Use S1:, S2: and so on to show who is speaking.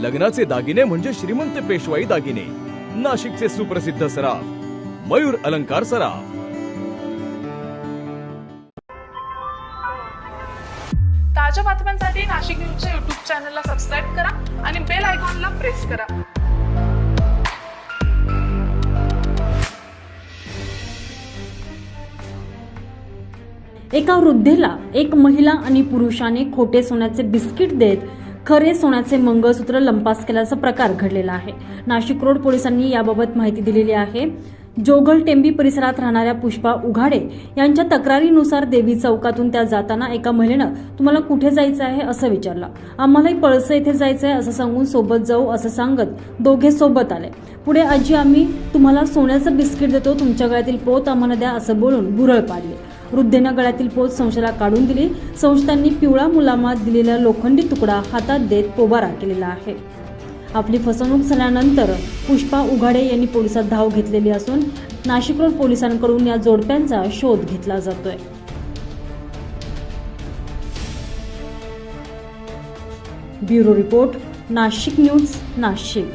S1: लग्नाचे दागिने म्हणजे श्रीमंत पेशवाई दागिने. नाशिकचे सुप्रसिद्ध सराफ मयूर अलंकार सराफ.
S2: ताज्या बातम्यांसाठी नाशिक न्यूजच्या युट्यूब चॅनलला सबस्क्राईब करा आणि बेल आयकॉनला प्रेस करा.
S3: एका वृद्धेला एक महिला आणि पुरुषाने खोटे सोन्याचे बिस्किट देत खरे सोन्याचे मंगळसूत्र लंपास केल्याचा प्रकार घडलेला आहे. नाशिक रोड पोलिसांनी याबाबत माहिती दिलेली आहे. जोगल टेंबी परिसरात राहणाऱ्या पुष्पा उघाडे यांच्या तक्रारीनुसार देवी चौकातून त्या जाताना एका महिलेनं तुम्हाला कुठे जायचं आहे? असं विचारलं. आम्हालाही पळसं येथे जायचं आहे असं सांगून सोबत जाऊ असं सांगत दोघे सोबत आले. पुढे आजी आम्ही तुम्हाला सोन्याचं बिस्किट देतो तुमच्या गळ्यातील पोत आम्हाला द्या असं बोलून भुरळ पाडली. वृद्धेनं गळ्यातील पोत संशयाला काढून दिली. संस्थांनी पिवळा मुलामात दिलेला लोखंडी तुकडा हातात देत पोबारा केलेला आहे. आपली फसवणूक झाल्यानंतर पुष्पा उघाडे यांनी पोलिसात धाव घेतलेली असून नाशिक रोड पोलिसांकडून या जोडप्यांचा शोध घेतला जातोय. Bureau report Nashik news Nashik.